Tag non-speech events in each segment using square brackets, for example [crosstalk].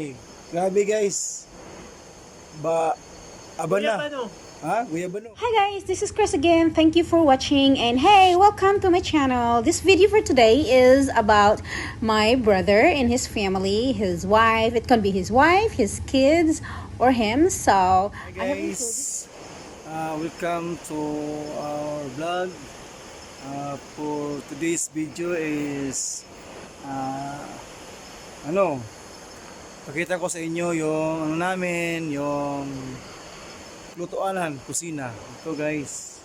Eh, grabe guys. Ba, aba na. Ha? Guyabano. Hi guys, this is Chris again. Thank you for watching and hey, welcome to my channel. This video for today is about my brother and his family, his wife. It can be his wife, his kids, or him. So, Hi I have guys. Uh, welcome to our vlog. Uh, for today's video is uh, ano pakita ko sa inyo yung ano namin yung lutuanan, kusina. Ito guys.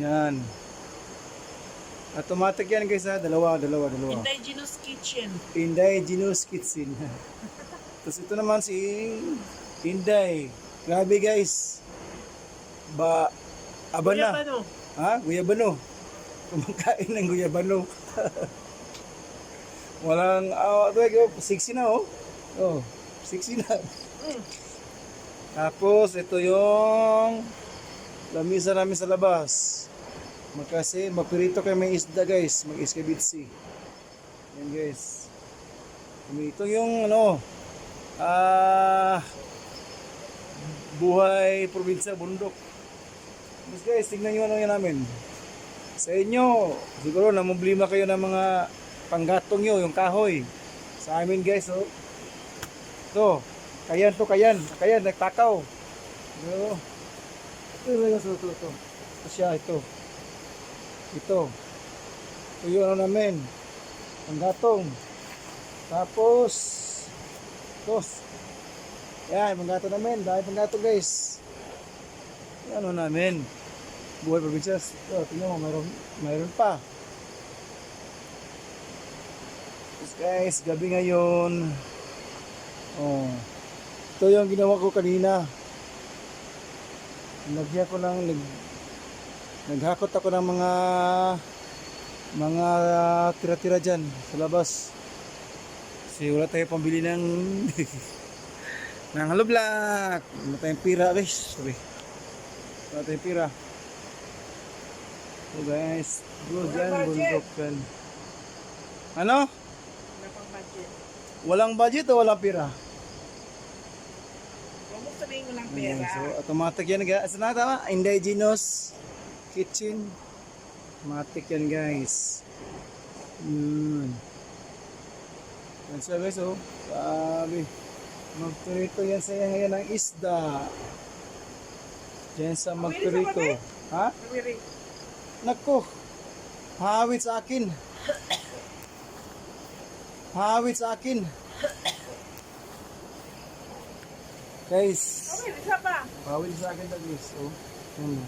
Yan. Automatic yan guys ha. Dalawa, dalawa, dalawa. Indigenous Kitchen. Indigenous Kitchen. [laughs] Tapos ito naman si Inday. Grabe guys. Ba, aba na. Guyabano. Ha? Guyabano. [laughs] Kumakain ng guyabano. [laughs] Walang, ah, uh, sexy na oh. Oh, sexy na. Mm. Tapos ito yung lamisa namin sa labas. Magkasi, magpirito kayo may isda guys, mag iskabitsi. Yan guys. Ito yung ano, ah, buhay probinsya, bundok. Mas guys, tingnan nyo ano yan namin. Sa inyo, siguro namumblima kayo ng mga panggatong nyo, yung kahoy. Sa amin guys, oh. Ito, kayan to, kayan. Kayan, nagtakaw. Ito. Ito, ito, ito, ito, ito. Ito siya, ito. Ito. Ito yung ano namin. Panggatong. Tapos, ito. Yan, panggatong namin. Dahil panggatong guys. Yung ano namin. Buhay probinsya. Ito, tingnan mo, mayroon, mayroon pa. Guys, gabi ngayon. Oh. Ito yung ginawa ko kanina. Nagyan ko lang nag naghakot ako ng mga mga tira-tira diyan sa labas. Kasi wala tayo pambili ng [laughs] ng haloblak. Wala tayong pira, guys. Sabi. Wala tayong pira. So guys, good yan, bundok yan. Ano? Wala pang budget. Walang budget o walang pira? Huwag mo sabihin walang Ayan, pera. so automatic yan guys. Ano na tama? Indigenous kitchen. Automatic yan guys. Yun. Yan siya guys oh. Sabi. Magprito yan sa ngayon ng isda. Diyan sa magprito. Ha? Nako. Hawit sa akin. Hawit sa akin. Guys. Kawiri, isa pa. Bawal sa akin guys. Oh. Ano.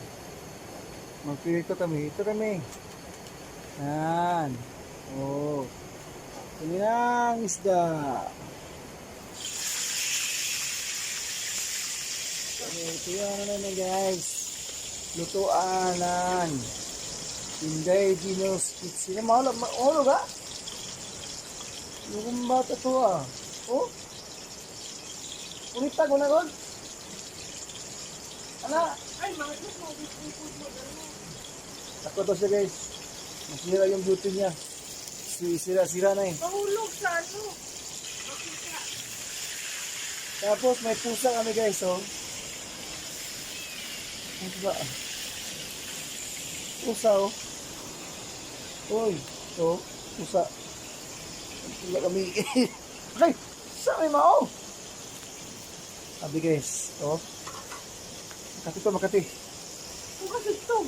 Magpirito kami. Ito kami. Yan. Oh. Kami ng isda. Kami, ito yung ano naman guys. Lutuanan. Indigenous kitchen. Mahalo, mahalo ka? Yung bata to ah. Oh. Unita ko na ron. Ano? Ay, mga ito, mga ito. Ako to siya guys. Masira yung beauty niya. Si sira-sira na eh. Mahulog sa ano. Makita. Tapos may pusa kami guys oh. Ano ba? Pusa oh. Uy, oh, pusa. Pusa kami. [laughs] Ay, sa may mao. Sabi guys, oh. Makati to, makati. Kasi ito.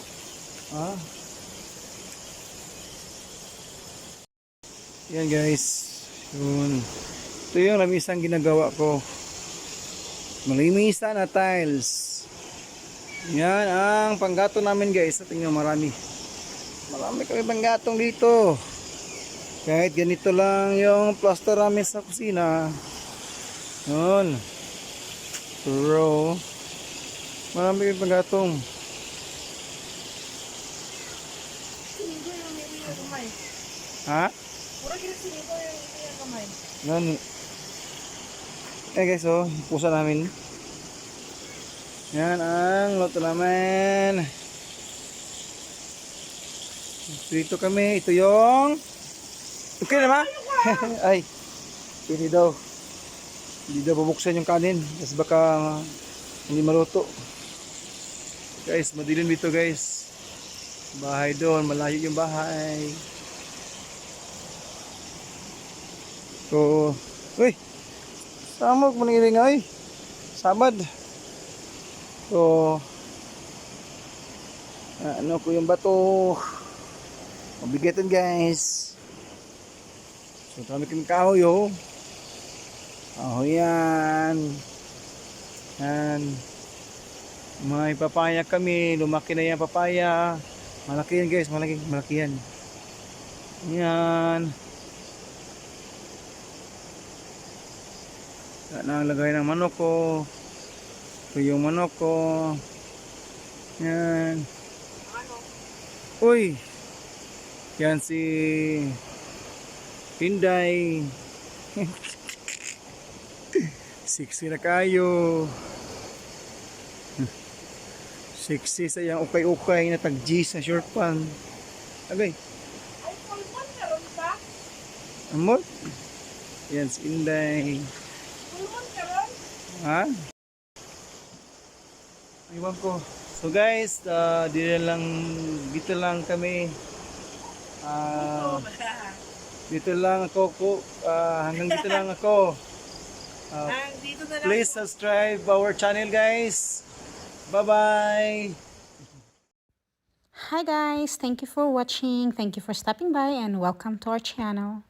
Ah. Yan guys. Yun. Ito yung lamisang ginagawa ko. Malimisan na tiles. Yan ang panggato namin guys. Tingnan marami. Marami kami panggatong dito. Kahit ganito lang yung plaster namin sa kusina. Yun. Pero marami yung kamay. Ha? Yan. Eh guys, oh, pusa namin. Yan ang loto namin. Dito kami, ito yung Okay na? [laughs] Ay, pili daw. Hindi daw bubuksan yung kanin. Kasi baka hindi maluto. Guys, madilim dito guys. Bahay doon, malayo yung bahay. So, uy, samog manigiling ay. Sabad. So, ah, ano ko yung bato. Mabigatan guys. So, kami kahoy oh. Kahoy yan. Yan. May papaya kami. Lumaki na yan papaya. Malaki yan guys. Malaki, malaki yan. Yan. Yan ang lagay ng manok ko. Ito yung manok ko. Yan. Uy. Yan si Pinday. Sexy na kayo. Sexy sa iyang ukay-ukay na tag-G sa short pan. Agay, amot. Yan si Inday. Ha? Iwan ko. So guys, uh, dito lang dito lang kami. Ah, [laughs] dito lang ako ko ah, hanggang dito lang ako. [laughs] Ang dito na lang. please subscribe our channel guys. Bye-bye. Hi guys, thank you for watching. Thank you for stopping by and welcome to our channel.